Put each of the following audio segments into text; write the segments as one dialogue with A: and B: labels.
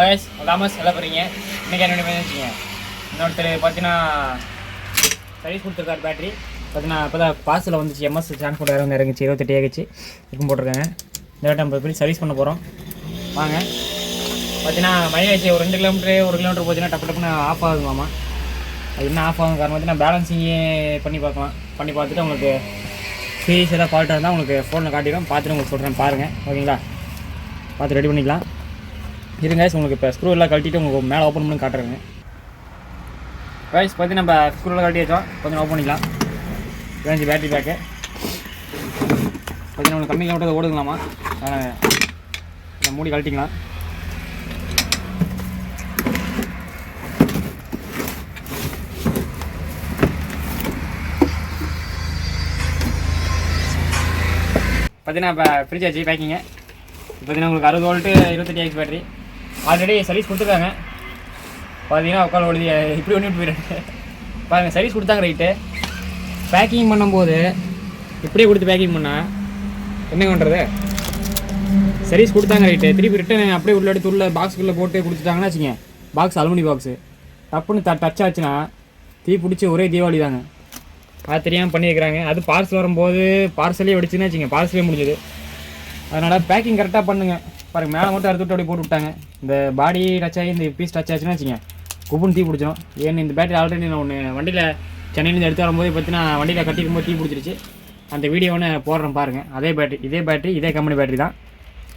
A: வயஸ் Thomas சொல்ல போகிறீங்க இன்றைக்கி என்ன வச்சுங்க இன்னொருத்தர் பார்த்தீங்கன்னா சர்வீஸ் கொடுத்துருக்காரு பேட்டரி பார்த்தீங்கன்னா இப்போ தான் பார்சலில் வந்துச்சு எம்எஸ் சான்ஸ் கூட வந்து இறங்குச்சு. இருபத்தெட்டு ஆகிச்சு இருக்கும் போட்டிருக்காங்க. இந்த வாட்டி நம்ம போய் சர்வீஸ் பண்ண போகிறோம் வாங்க. பார்த்தீங்கன்னா மைலேஜ் ஒரு ரெண்டு கிலோமீட்டர் ஒரு கிலோமீட்டர் போச்சுன்னா டப்பு டப்புன்னு ஆஃப் ஆகுமாமா அது என்ன ஆஃப் ஆகும். காரணம் பார்த்தீங்கன்னா பேலன்சிங்கே பண்ணி பார்க்கலாம். பண்ணி பார்த்துட்டு உங்களுக்கு சீரிஸ் ஏதாவது ஃபால்ட்டாக இருந்தால் உங்களுக்கு ஃபோனில் காட்டிடும் பார்த்துட்டு உங்களுக்கு சொல்கிறேன் பாருங்கள் ஓகேங்களா? பார்த்து ரெடி பண்ணிக்கலாம். இருங்க உங்களுக்கு இப்போ ஸ்க்ரூ எல்லாம் கழட்டிட்டு உங்களுக்கு மேலே ஓப்பன் பண்ணி காட்டுறேங்க. கைஸ் பற்றி நம்ம ஸ்க்ரூவில் கழட்டி வச்சோம் கொஞ்சம் ஓப்பன் பண்ணிக்கலாம். வேஞ்சி பேட்டரி பேக்கு பார்த்தீங்கன்னா உங்களுக்கு கம்மி கிலோமீட்டர் ஓடுங்களாமா அதனால் மூடி கழட்டிக்கலாம். பார்த்தீங்கன்னா இப்போ ஃப்ரிட்ஜ் ஆச்சு பேக்கிங்க பார்த்தீங்கன்னா உங்களுக்கு அறுபது வோல்ட்டு இருபத்தெட்டு எக்ஸ் பேட்டரி ஆல்ரெடி சர்வீஸ் கொடுத்துருக்காங்க. பார்த்தீங்கன்னா உட்கால் ஒழுதி இப்படி ஒன்று இப்படி போயிடுறேன் பாருங்கள் சர்வீஸ் கொடுத்தாங்க ரைட்டு பேக்கிங் பண்ணும்போது இப்படியே கொடுத்து பேக்கிங் பண்ணால் என்ன பண்ணுறது சர்வீஸ் கொடுத்தாங்க ரைட்டு திருப்பி ரிட்டன் அப்படியே உள்ள எடுத்து உள்ள பாக்ஸுக்குள்ளே போட்டு கொடுத்துட்டாங்கன்னா வச்சுங்க பாக்ஸ் அலுமினி பாக்ஸு டப்புன்னு த டச் ஆச்சுன்னா தீ பிடிச்சி ஒரே தீபாவளி தாங்க. அது தெரியாமல் பண்ணியிருக்கிறாங்க. அது பார்சல் வரும்போது பார்சலே வெடிச்சுன்னு வச்சுங்க பார்சலே முடிஞ்சது. அதனால் பேக்கிங் கரெக்டாக பண்ணுங்கள் பாருங்க மேலே மட்டும் அறுத்து விட்டு அப்படியே போட்டு விட்டாங்க. இந்த பாடி டச் ஆகி இந்த பீஸ் டச் ஆச்சுன்னா வச்சுங்க குப்புன்னு தீ பிடிச்சோம் ஏன்னு இந்த பேட்டரி ஆல்ரெடி நான் ஒன்று வண்டியில் சென்னையிலேருந்து எடுத்து வரும்போது பார்த்தீங்கன்னா வண்டியில் கட்டிக்கும் போது தீ பிடிச்சிருச்சு. அந்த வீடியோ ஒன்று போடுறேன் பாருங்கள் அதே பேட்டரி இதே பேட்டரி இதே கம்பெனி பேட்டரி தான்.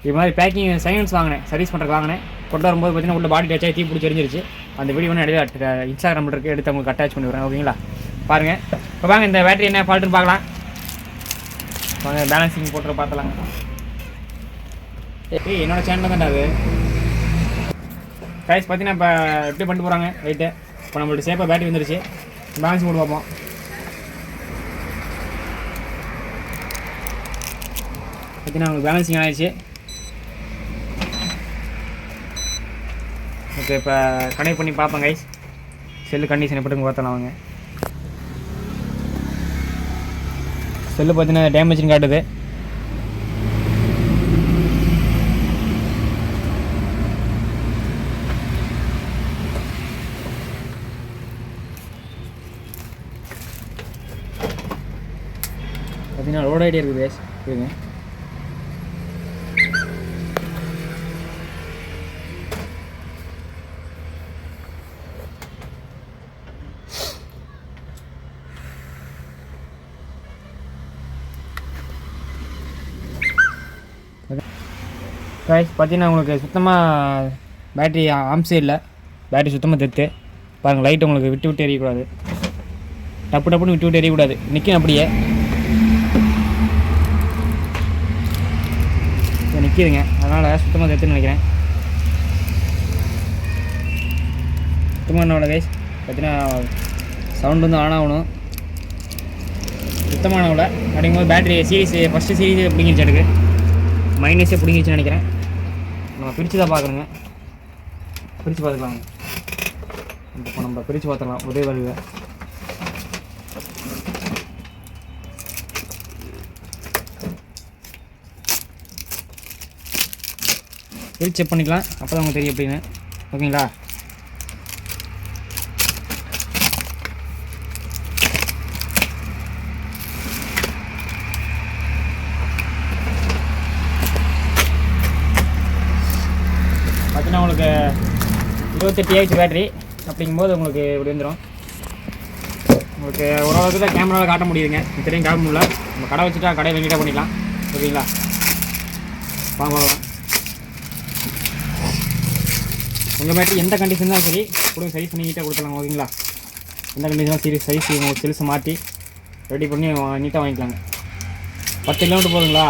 A: இது மாதிரி பேக்கிங் சைலன்ஸ் வாங்கினேன் சர்வீஸ் பண்ணுறதுக்கு வாங்கினேன். கொண்டு வரும்போது பார்த்தீங்கன்னா உள்ள பாடி டச் ஆகி தீ பிடிச்சி எரிஞ்சிருச்சு. அந்த வீடியோ ஒன்று இடையில இன்ஸ்டாகிராமில் இருக்குது எடுத்து உங்களுக்கு அட்டாச் பண்ணி ஓகேங்களா பாருங்கள் இப்போ வாங்க இந்த பேட்டரி என்ன ஃபால்ட்டுன்னு பார்க்கலாம். வாங்க பேலன்சிங் போட்டு பார்த்தலாங்க ஏய் என்னோட சேனல் தான்டா அது. கைஸ் பார்த்தீங்கன்னா இப்போ எப்படி பண்ணிட்டு போகிறாங்க ரைட்டு இப்போ நம்மள்ட்ட சேஃபாக பேட்டரி வந்துருச்சு. பேலன்ஸ் போட்டு பார்ப்போம். பார்த்தீங்கன்னா உங்களுக்கு பேலன்சிங் ஆயிடுச்சு. ஓகே இப்போ கனெக்ட் பண்ணி பார்ப்பேன் கைஸ் செல்லு கண்டிஷன் எப்படி பார்த்தலாம் வாங்க. செல்லு பார்த்தீங்கன்னா டேமேஜ்னு காட்டுது. பார்த்தீங்கன்னா ஐடியா இருக்குது பேஸ் இருக்குங்க கைஸ் பார்த்தீங்கன்னா உங்களுக்கு சுத்தமாக பேட்டரி ஆம்ஸே இல்லை. பேட்டரி சுத்தமாக தெத்து பாருங்கள் லைட் உங்களுக்கு விட்டு விட்டு எரியக்கூடாது. டப்பு டப்புன்னு விட்டு விட்டு எரியக்கூடாது. நிற்கும் அப்படியே. நிற்கிதுங்க. அதனால் சுத்தமாக தெத்துன்னு நினைக்கிறேன். சுத்தமாக என்னோட கைஸ் பார்த்தீங்கன்னா சவுண்ட் வந்து ஆன் ஆகணும். சுத்தமானவில்ல அப்படிங்கும்போது பேட்டரி சீரிஸ் ஃபஸ்ட்டு சீரிஸ் பிடிங்கிச்சு எனக்கு. மைனஸே பிடிங்கிச்சுன்னு நினைக்கிறேன். நம்ம பிரித்து தான் பார்க்கணுங்க. பிரித்து பார்த்துக்கலாங்க. இப்போ நம்ம பிரித்து பார்த்துக்கலாம் உதவி வழியில். பிரித்து செக் பண்ணிக்கலாம். அப்போ தான் உங்களுக்கு தெரியும் அப்படின்னு ஓகேங்களா? பார்த்தீங்கன்னா உங்களுக்கு இருபத்தெட்டு ஏஹெச் பேட்டரி அப்படிங்கும்போது உங்களுக்கு இப்படி வந்துடும் உங்களுக்கு ஓரளவுக்கு தான் கேமராவில் காட்ட முடியுதுங்க. இத்தனையும் காட்ட முடியல. நம்ம கடை வச்சுட்டா கடையை வெங்கிட்டா பண்ணிக்கலாம். ஓகேங்களா? வாங்க வாங்க உங்கள் பேட்டரி எந்த கண்டிஷன் தான் சரி கொடுங்க சைஸ் பண்ணி நீட்டாக கொடுத்துலாம் ஓகேங்களா? எந்த கண்டிஷன் சரி சைஸ் உங்களுக்கு சிறுசு மாற்றி ரெடி பண்ணி நீட்டாக வாங்கிக்கலாங்க. பத்து கிலோமீட்டர் போதுங்களா?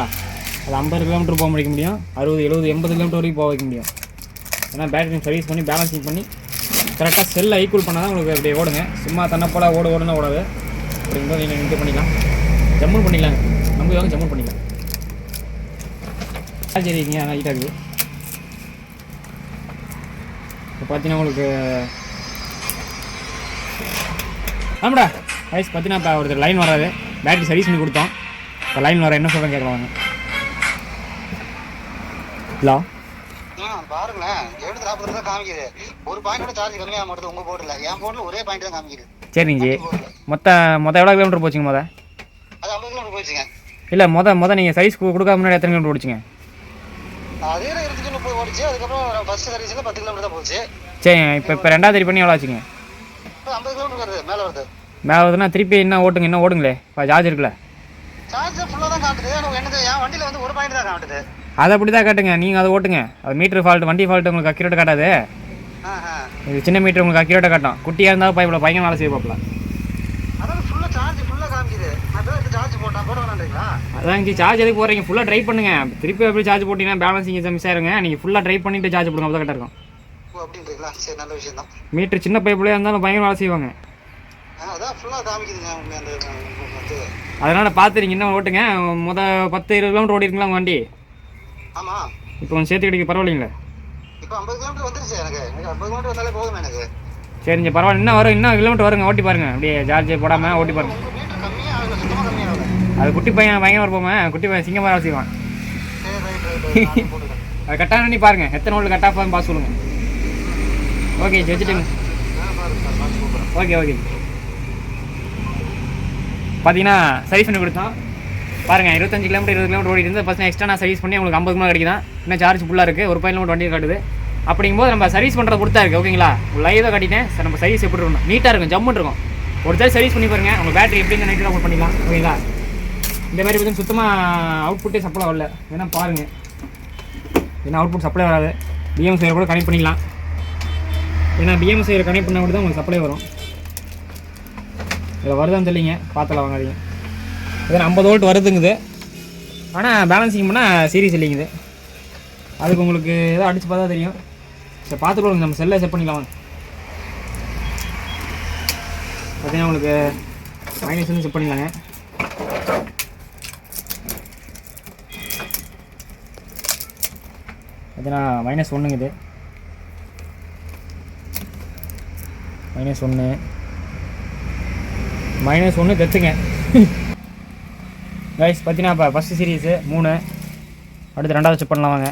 A: அது ஐம்பது கிலோமீட்டர் போக முடிக்க முடியும். அறுபது எழுபது எண்பது கிலோமீட்டர் வரைக்கும் போக வைக்க முடியும். ஏன்னா பேட்டரி சர்வீஸ் பண்ணி பேலன்சிங் பண்ணி கரெக்டாக செல்லை ஈக்குவல் பண்ணால் தான் உங்களுக்கு அப்படியே ஓடுங்க. சும்மா தன்னை போல் ஓட ஓடுனா ஓடாது. அப்படிங்கும்போது நீங்கள் இது பண்ணிக்கலாம். ஜம்முன் பண்ணிக்கலாங்க. நம்பி வாங்க ஜம்முன் பண்ணிக்கலாம். சரிங்க ஆனால் ஆனால் இருக்குது இப்போ பார்த்தீங்கன்னா உங்களுக்கு ஆமாடா. வயசு பார்த்தீங்கன்னா இப்போ ஒருத்தர் லைன் வராது பேட்டரி சர்வீஸ் பண்ணி கொடுத்தோம். இப்போ லைன் வர என்ன சொல்கிறேன் கேட்கலாம் ஹலோ
B: பாருங்களேன் எழுநூத்தி நாற்பது தான் காமிக்குது. ஒரு பாயிண்டோட சார்ஜ் கம்மியாக மாட்டுது உங்க போர்டில் என் போர்டில் ஒரே பாயிண்ட் தான் காமிக்குது.
A: சரிங்க ஜி.
B: போர்டில்
A: மொத்த மொத்தம் எவ்வளோ கிலோமீட்டர் போச்சுங்க மொதல்
B: அது ஐம்பது கிலோமீட்டர் போயிடுச்சுங்க
A: இல்லை மொதல் மொதல் நீங்கள் சைஸ் கொடுக்காம முன்னாடி எத்தனை கிலோமீட்டர் ஓடிச்சிங்க?
B: அதே இருபத்தஞ்சு முப்பது ஓடிச்சு அதுக்கப்புறம் ஃபர்ஸ்ட் சர்வீஸில் பத்து கிலோமீட்டர் தான் போச்சு.
A: சரி இப்போ இப்போ ரெண்டாவது ரெடி பண்ணி எவ்வளோ ஆச்சுங்க?
B: இப்போ ஐம்பது கிலோமீட்டர் வருது மேலே வருது.
A: மேலே வருதுன்னா திருப்பி என்ன ஓட்டுங்க இன்னும் ஓடுங்களே. இப்போ சார்ஜ் இருக்குல்ல.
B: சார்ஜ் ஃபுல்லாக தான் காட்டுது. எனக்கு என்னது என் வண்டியில் வந்து ஒரு பாயிண்ட் தான் காட்டுது.
A: அதை அப்படி தான் காட்டுங்க. நீங்கள் அதை ஓட்டுங்க. அது மீட்டர் ஃபால்ட் வண்டி ஃபால்ட் உங்களுக்கு அக்யூரேட் காட்டாது. இது சின்ன மீட்டர் உங்களுக்கு அக்யூரேட்டாக காட்டும். குட்டியாக இருந்தால் பைப்பில் பையன் வேலை செய்ய பார்ப்பல
B: அதான் ஃபுல்லாக சார்ஜ் ஃபுல்லாக காமிக்குது நான் தான் எடுத்து சார்ஜ் போட்டேன் போட வேணான்றீங்களா
A: அதான் ஜி சார்ஜ் எதுக்கு போகிறீங்க ஃபுல்லாக ட்ரை பண்ணுங்க. திருப்பி எப்படி சார்ஜ் போட்டிங்கன்னா பேலன்சிங் மிஸ் ஆயிருங்க. நீங்கள் ஃபுல்லாக ட்ரை பண்ணிட்டு சார்ஜ் போடுங்க. அப்போ கரெக்டாக இருக்கும்.
B: ஓ அப்படின்றீங்களா? சரி நல்ல விஷயம் தான்
A: மீட்டர் சின்ன பைப்புலேயே இருந்தாலும் பையன் வேலை செய்வாங்க. அதனால் பார்த்து நீங்கள் இன்னும் ஓட்டுங்க. முத பத்து இருபது கிலோமீட்டர் ஓடி இருக்கலாம் வண்டி?
B: ஆமாம்
A: இப்போ கொஞ்சம் சேர்த்து கிடைக்க பரவாயில்லைங்களே?
B: இப்போ ஐம்பது கிலோமீட்டர் வந்துருச்சு எனக்கு. எனக்கு ஐம்பது கிலோமீட்டர் வந்தாலே போதும் எனக்கு.
A: சரிங்க பரவாயில்ல. இன்னும் வரும். இன்னும் கிலோமீட்டர் வருங்க. ஓட்டி பாருங்க. அப்படியே சார்ஜ் போடாமல் ஓட்டி பாருங்க. அது குட்டி பையன் பையன் இருப்போமே குட்டி பையன் சிங்கம் வேலை செய்வான். அது கட்டாக பண்ணி பாருங்க. எத்தனை வோல்ட் கட் ஆஃப் பார்த்து சொல்லுங்கள் ஓகே ஜி, வச்சுட்டுங்க. Okay okay. பார்த்தீங்கன்னா சர்வீஸ் பண்ணி கொடுத்தோம் பாருங்கள் இருபத்தஞ்சு கிலோமீட்டர் இருபது கிலோமீட்டர் ஓடி இருந்து பர்சன்ட் எக்ஸ்ட்ரா நான் சர்வீஸ் பண்ணி உங்களுக்கு ஐம்பது கிலோ கிடைக்குதான் இன்னும் சார்ஜ் ஃபுல்லாக இருக்குது ஒரு பையன் வண்டி காட்டுது. அப்படிங்கும்போது நம்ம சர்வீஸ் பண்ணுறது கொடுத்தா இருக்குது ஓகேங்களா? லைவாக காட்டிட்டேன். சார் நம்ம சர்வீஸ் எப்படி இருக்கணும்? நீட்டாக இருக்கும் ஜம்முன்னு இருக்கும். ஒரு தடவை சர்வீஸ் பண்ணி பாருங்க. உங்கள் பேட்டரி எப்படி இந்த நைட்டு பண்ணிக்கலாம் ஓகேங்களா? இந்த மாதிரி பார்த்தீங்கன்னா சுத்தமாக அவுட்புட்டே சப்ளை வரல. ஏன்னா பாருங்கள் ஏன்னா அவுட்புட் சப்ளை வராது. பிஎம் சைடில் கூட கனெக்ட் பண்ணிக்கலாம். ஏன்னா பிஎம் சைடில் கனெக்ட் பண்ணால் கூட தான் உங்களுக்கு சப்ளை வரும். இதில் வருதான்னு தெரியலிங்க. பார்த்தலாம் வாங்காதீங்க. இதில் ஐம்பது வோல்ட் வருதுங்குது. ஆனால் பேலன்சிங் பண்ணால் சீரியஸ் இல்லைங்குது. அதுக்கு உங்களுக்கு ஏதோ அடித்து பார்த்தா தெரியும். சரி பார்த்துக்கோங்க நம்ம செல்லை செட் பண்ணிக்கலாம் வாங்க. பார்த்தீங்கன்னா உங்களுக்கு மைனஸ் வந்து செட் பண்ணிக்கலாங்க. பார்த்தீங்கன்னா மைனஸ் ஒன்றுங்க இது. மைனஸ் ஒன்று மைனஸ் ஒன்று கற்றுங்க கைஸ் பார்த்தீங்கன்னா இப்போ ஃபஸ்ட்டு சீரீஸு மூணு. அடுத்து ரெண்டாவது செக் பண்ணலாம் வாங்க.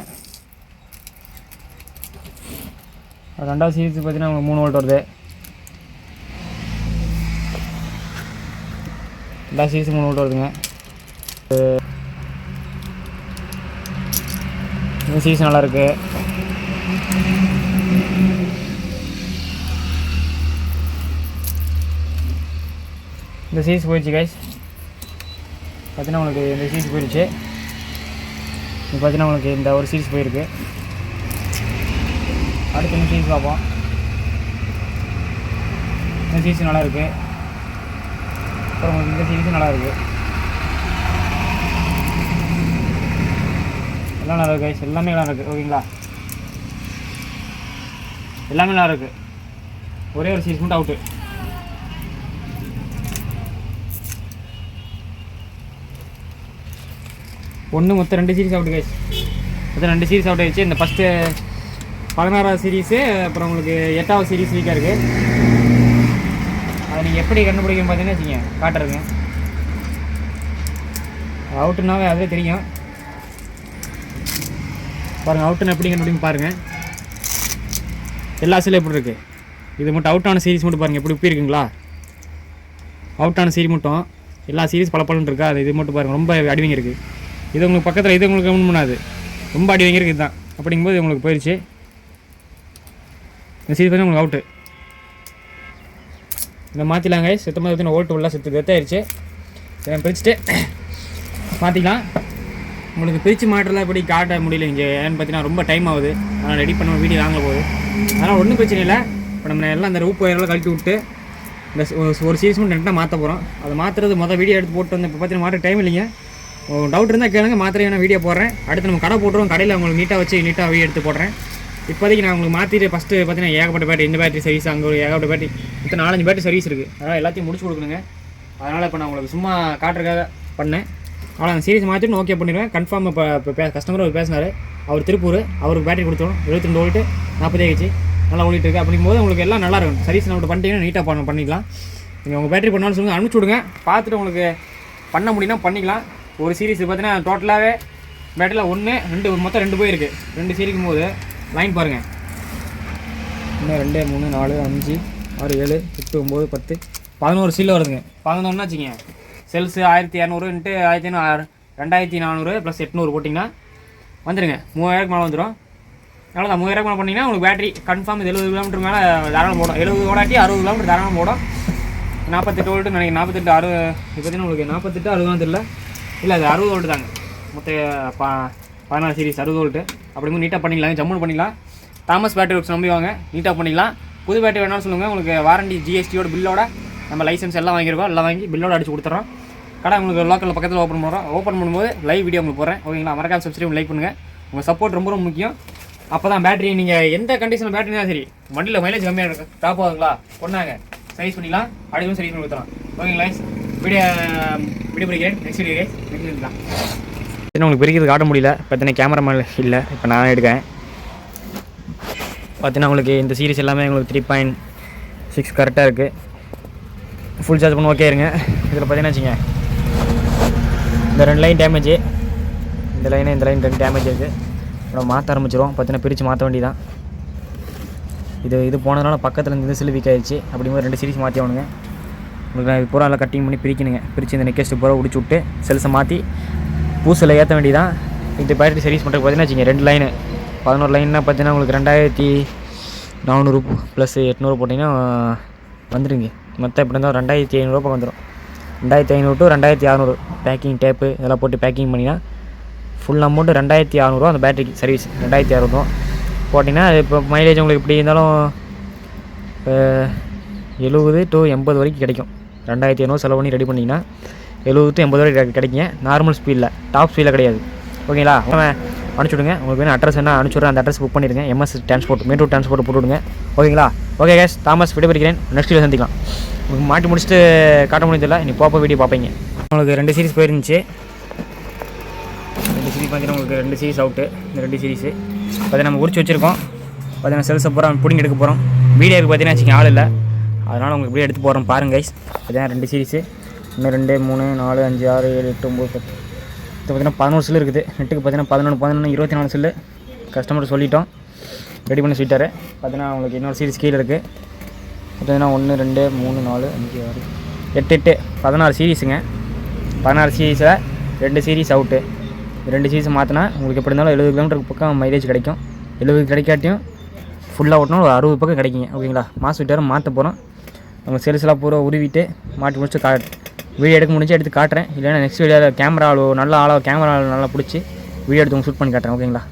A: ரெண்டாவது சீரீஸ் பார்த்தீங்கன்னா உங்களுக்கு மூணு வோல்ட் வருது. ரெண்டாவது சீரீஸ் மூணு வோல்ட் வருதுங்க. இந்த சீரீஸ் நல்லா இருக்கு. இந்த சீஸ் போயிடுச்சு கைஸ் பார்த்தீங்கன்னா உங்களுக்கு இந்த சீஸ் போயிடுச்சு. இப்போ பார்த்தீங்கன்னா உங்களுக்கு இந்த ஒரு சீஸ் போயிருக்கு. அடுத்து இந்த சீஸ் பார்ப்போம். இந்த சீஸ் நல்லாயிருக்கு அப்புறம் உங்களுக்கு இந்த சீரிஸும் நல்லா எல்லாம் நல்லா இருக்குது எல்லாமே நல்லா இருக்குது ஓகேங்களா? எல்லாமே நல்லா இருக்குது ஒரே ஒரு சீஸ் மட்டும் அவுட்டு ஒன்று மொத்தம் ரெண்டு சீரிஸ் அவுட் கைஸ் மொத்தம் ரெண்டு சீரிஸ் அவுட் ஆயிடுச்சு. இந்த ஃபஸ்ட்டு பதினாறாவது சீரீஸு அப்புறம் உங்களுக்கு எட்டாவது சீரீஸ் வீக்காக இருக்குது அதை நீங்கள் எப்படி கண்டுபிடிக்கணும் பார்த்தீங்கன்னா வச்சுக்கோங்க. காட்டுறதுங்க அவுட்டுனாவே அதுவே தெரியும். பாருங்கள் அவுட்டுன்னு எப்படிங்க அப்படின்னு பாருங்கள் எல்லா சிலையும் எப்படி இருக்குது இது மட்டும் அவுட்டான சீரிஸ் மட்டும் பாருங்கள் எப்படி உப்பி இருக்குங்களா? அவுட்டான சீரி மட்டும் எல்லா சீரிஸ் பல இருக்கா? அது இது மட்டும் பாருங்கள் ரொம்ப அடிவங்க இருக்குது இது உங்களுக்கு பக்கத்தில் இது உங்களுக்கு ஒன்றும் பண்ணாது. ரொம்ப அடி இருக்குது இதுதான். அப்படிங்கும்போது உங்களுக்கு போயிடுச்சு இந்த சீரிஸ் வந்து உங்களுக்கு அவுட்டு இதை மாற்றிலாங்க சுத்தமாக பார்த்தீங்கன்னா ஓட்டு உள்ள செத்து வெத்தாயிருச்சு இதை பிரிச்சுட்டு மாற்றிக்கலாம் உங்களுக்கு பிரித்து மாற்றலாம் எப்படி காட்ட முடியல இங்கே ஏன்னு பார்த்தீங்கன்னா ரொம்ப டைம் ஆகுது. அதனால் ரெடி பண்ண வீடியோ வாங்க போகுது. அதனால் ஒன்றும் பிரச்சனை இல்லை. இப்போ நம்ம எல்லாம் அந்த ரூப் ஒயரெல்லாம் கழட்டி விட்டு இந்த ஒரு- ஒரு சீரிஸ் மட்டும் ரெண்டாக மாற்ற போகிறோம் அதை மாற்றுறது மொதல் வீடியோ எடுத்து போட்டு வந்து இப்போ பார்த்தீங்கன்னா மாற்ற டைம் இல்லைங்க. டவுட் இருந்தால் கேளுங்க மாத்திரை வேணால் வீடியோ போடுறேன். அடுத்து நம்ம கடை போட்டுருவோம். கடையில் உங்களுக்கு நீட்டாக வச்சு நீட்டாக வீடியோ எடுத்து போடுறேன். இப்போதைக்கு நான் உங்களுக்கு மாற்றிட்டு ஃபஸ்ட்டு பார்த்தீங்கன்னா ஏகப்பட்ட பேட்டரி இந்த பேட்டரி சர்வீஸ் அங்கே ஒரு ஏகப்பட்ட பேட்டரி மொத்தம் நாலஞ்சு பேட்டரி சர்வீஸ் இருக்குது அதனால் எல்லாத்தையும் முடிச்சு கொடுக்கணுங்க. அதனால் இப்போ நான் உங்களுக்கு சும்மா காட்டுறதுக்காக பண்ணேன். அவ்வளோ அந்த சீரிஸ் மாற்றிட்டு ஓகே பண்ணிடுவேன். கன்ஃபார்ம் இப்போ இப்போ பே கஸ்டமர் அவர் பேசினார். அவர் திருப்பூர் அவருக்கு பேட்டரி கொடுத்தோம். எழுபத்தி ரெண்டு வோல்ட்டு நாற்பதே ஹெச் நல்லா ஓடிட்டு இருக்கு. அப்படிங்கும்போது உங்களுக்கு எல்லாம் நல்லா இருக்கும். சர்வீஸ் நம்ம பண்ணிட்டீங்கன்னா நீட்டாக பண்ண பண்ணிக்கலாம். நீங்கள் உங்கள் பேட்டரி பண்ணாலும் சொல்லுங்கள் அனுப்பிச்சி விடுங்க. பார்த்துட்டு உங்களுக்கு பண்ண முடியும்னா பண்ணிக்கலாம். ஒரு சீரிஸ் பார்த்தீங்கன்னா டோட்டலாகவே பேட்டரியில் ஒன்று ரெண்டு மொத்தம் ரெண்டு போயிருக்கு. ரெண்டு சீரிக்கும் போது லைன் பாருங்கள் இன்னும் ரெண்டு மூணு நாலு அஞ்சு ஆறு ஏழு எட்டு ஒம்பது பத்து பதினோரு சீல் வருதுங்க. பதினொன்னா வச்சுங்க செல்ஸு ஆயிரத்தி இரநூறு இன்ட்டு ஆயிரத்தி ஐநூறு ரெண்டாயிரத்தி நானூறு ப்ளஸ் எட்நூறு போட்டிங்கன்னா வந்துடுங்க மூவாயிரக்கு மேலே வந்துடும் அவ்வளோதான் மூவாயிரம் மேலே பண்ணிங்கன்னா உங்களுக்கு பேட்டரி கன்ஃபார்ம் இது எழுபது கிலோமீட்டர் மேலே தாராளம் போடும் எழுபது ஓடாட்டி அறுபது கிலோமீட்டர் தாராளம் போடும் நாற்பத்தெட்டு வோல்ட்டு நினைக்கிறேன். நாற்பத்தெட்டு அறுபது இப்போ பார்த்தீங்கன்னா உங்களுக்கு நாற்பத்தெட்டு அறுபது தெரியல. இல்லை அது அறுபது வோல்ட்டு தாங்க. மொத்த பா பதினாறு சீரிஸ் அறுபது வோல்ட்டு அப்படிங்கும்போது நீட்டாக பண்ணிக்கலாம் ஜம்முன்னு பண்ணிக்கலாம். தாமஸ் பேட்டரி ஒர்க்ஸ் நம்பி வாங்க. நீட்டாக பண்ணிக்கலாம். புது பேட்டரி வேணாலும் சொல்லுங்கள் உங்களுக்கு வாரண்டி ஜிஎஸ்டியோட பில்லோட நம்ம லைசன்ஸ் எல்லாம் வாங்கியிருக்கோம். எல்லாம் வாங்கி பில்லோட அடிச்சு கொடுத்துறோம். கடை உங்களுக்கு லோக்கலில் பக்கத்தில் ஓப்பன் பண்ணுறோம் ஓப்பன் பண்ணும்போது லைவ் வீடியோ உங்களுக்கு போடுறேன். ஓகேங்களா மறக்காம சப்ஸ்கிரைப் லைக் பண்ணுங்கள் உங்கள் சப்போர்ட் ரொம்ப ரொம்ப முக்கியம். அப்போ தான் பேட்டரி நீங்கள் எந்த கண்டிஷனில் பேட்டரி தான் சரி வண்டியில் மைலேஜ் கம்மியாக இருக்கும் டாப் ஆகுங்களா கொண்டாங்க. சர்வீஸ் பண்ணிக்கலாம். அடுத்து சர்வீஸ் பண்ணி கொடுத்துலாம் ஓகேங்களா வீடியோ வீடியோ பிடிக்கிறேன். நெக்ஸ்ட் வீடியோ நெக்ஸ்ட் எடுக்கலாம் உங்களுக்கு பிரிக்கிறது காட்ட முடியல. பார்த்தீங்கன்னா கேமரா இல்லை. இப்போ நான் எடுக்கிறேன். பார்த்தீங்கன்னா உங்களுக்கு இந்த சீரிஸ் எல்லாமே உங்களுக்கு த்ரீ பாயிண்ட் சிக்ஸ் கரெக்டாக இருக்குது ஃபுல் சார்ஜ் பண்ண ஓகே இருங்க. இதில் பார்த்தீங்கன்னா வச்சுங்க இந்த ரெண்டு லைன் டேமேஜ் இந்த லைனு இந்த லைன் ரெண்டு டேமேஜ் இருக்குது அப்புறம் மாற்ற ஆரம்பிச்சிரும் பார்த்தீங்கன்னா பிரித்து மாற்ற வேண்டியதான் இது இது போனதுனால பக்கத்தில் இருந்து சில்லு வீக் ஆயிடுச்சு. அப்படிங்கும்போது ரெண்டு சீரிஸ் மாற்றி ஆகணுங்க. உங்களுக்கு நான் பூரா எல்லாம் கட்டிங் பண்ணி பிரிக்கணுங்க. பிரித்து இந்த நெக்கஸ்ட்டு பூரா உடிச்சு விட்டு செல்ஸை மாற்றி பூசில் ஏற்ற வேண்டியதான் இந்த பேட்டரி சர்வீஸ் பண்ணுறதுக்கு பார்த்தீங்கன்னா வச்சுங்க ரெண்டு லைனு பதினோரு லைன்னா பார்த்தீங்கன்னா உங்களுக்கு ரெண்டாயிரத்தி நானூறு ப்ளஸ் எட்நூறு போட்டிங்கன்னா வந்துடுங்க மொத்தம் எப்படி இருந்தால் ரெண்டாயிரத்தி ஐநூறுரூவா வந்துடும் ரெண்டாயிரத்தி ஐநூறு டு ரெண்டாயிரத்தி அறநூறு. பேக்கிங் டேப்பு இதெல்லாம் போட்டு பேக்கிங் பண்ணினா ஃபுல் அமௌண்ட்டு ரெண்டாயிரத்தி அறநூறுவா அந்த பேட்டரிக்கு சர்வீஸ் ரெண்டாயிரத்தி அறநூறுவா போட்டிங்கன்னா இப்போ மைலேஜ் உங்களுக்கு எப்படி இருந்தாலும் எழுபது டு எண்பது வரைக்கும் கிடைக்கும். ரெண்டாயிரத்தி ஐநூறு செலவு பண்ணி ரெடி பண்ணிங்கன்னா எழுபது டு எண்பது வரைக்கும் கிடைக்குங்க. நார்மல் ஸ்பீடில் டாப் ஸ்பீடில் கிடையாது. ஓகேங்களா அனுப்பிச்சுடுங்க. உங்களுக்கு வேணும் அட்ரஸ் என்ன அனுப்பிச்சுடுறேன். அந்த அட்ரஸ் புக் பண்ணிடுங்க. எம்எஸ் டிரான்ஸ்போர்ட் மெட்ரோ டிரான்ஸ்போர்ட் போட்டுவிடுங்க. ஓகேங்களா? ஓகே கேஸ் தாமஸ் விடைபெறுகிறேன். நெக்ஸ்ட் வீடியோ சந்திக்கலாம். உங்களுக்கு மாட்டி முடிச்சுட்டு காட்ட முடியதில்ல நீ போப்போ வீடியோ பார்ப்பீங்க. உங்களுக்கு ரெண்டு சீரிஸ் போயிருந்துச்சு. ரெண்டு சீரிஸ் பார்த்தீங்கன்னா உங்களுக்கு ரெண்டு சீரிஸ் அவுட்டு இந்த ரெண்டு சீரிஸு பார்த்தீங்கன்னா நம்ம உரிச்சு வச்சுருக்கோம். பார்த்தீங்கன்னா செல்ஸை போகிறோம் பிடிங்கி எடுக்க போகிறோம் வீடியோக்கு பார்த்தீங்கன்னா வச்சுக்க ஆள் இல்லை. அதனால் உங்களுக்கு இப்படியே எடுத்து போகிறோம் பாருங்க கைஸ் பார்த்தீங்கன்னா ரெண்டு சீரிஸு இன்னும் ரெண்டு மூணு நாலு அஞ்சு ஆறு ஏழு எட்டு ஒம்பது பத்து. இது பார்த்தீங்கன்னா பதினோரு சில்லு இருக்குது. நெட்டுக்கு பார்த்தீங்கன்னா பதினொன்று பதினொன்று இருபத்தி நாலு சில்லு. கஸ்டமர் சொல்லிட்டோம். ரெடி பண்ணி சொல்லிட்டாரு பார்த்தீங்கன்னா உங்களுக்கு இன்னொரு சீரிஸ் கீழே இருக்குது பார்த்தீங்கன்னா ஒன்று ரெண்டு மூணு நாலு அஞ்சு ஆறு எட்டு எட்டு பதினாறு சீரீஸுங்க பதினாறு சீரீஸில் ரெண்டு சீரீஸ் அவுட்டு ரெண்டு சீரீஸ் மாற்றினா உங்களுக்கு எப்படி இருந்தாலும் எழுபது கிலோமீட்டருக்கு பக்கம் மைலேஜ் கிடைக்கும். எழுபது கிடைக்காட்டியும் ஃபுல்லாக ஓட்டினா ஒரு அறுபது பக்கம் கிடைக்குங்க. ஓகேங்களா மாதம் விட்டாரம் மாற்ற போகிறோம் நம்ம செல்ஸ்லாம் பூரா உருவிட்டு மாட்டி முடிச்சு கா வீடியோ எடுக்க முடிஞ்சு எடுத்து காட்டுறேன். இல்லைன்னா நெக்ஸ்ட் வீடியோவில் கேமரா நல்ல ஆளோ கேமரா நல்லா பிடிச்சி வீடியோ எடுத்து உங்களுக்கு ஷூட் பண்ணி காட்டுறேன் ஓகேங்களா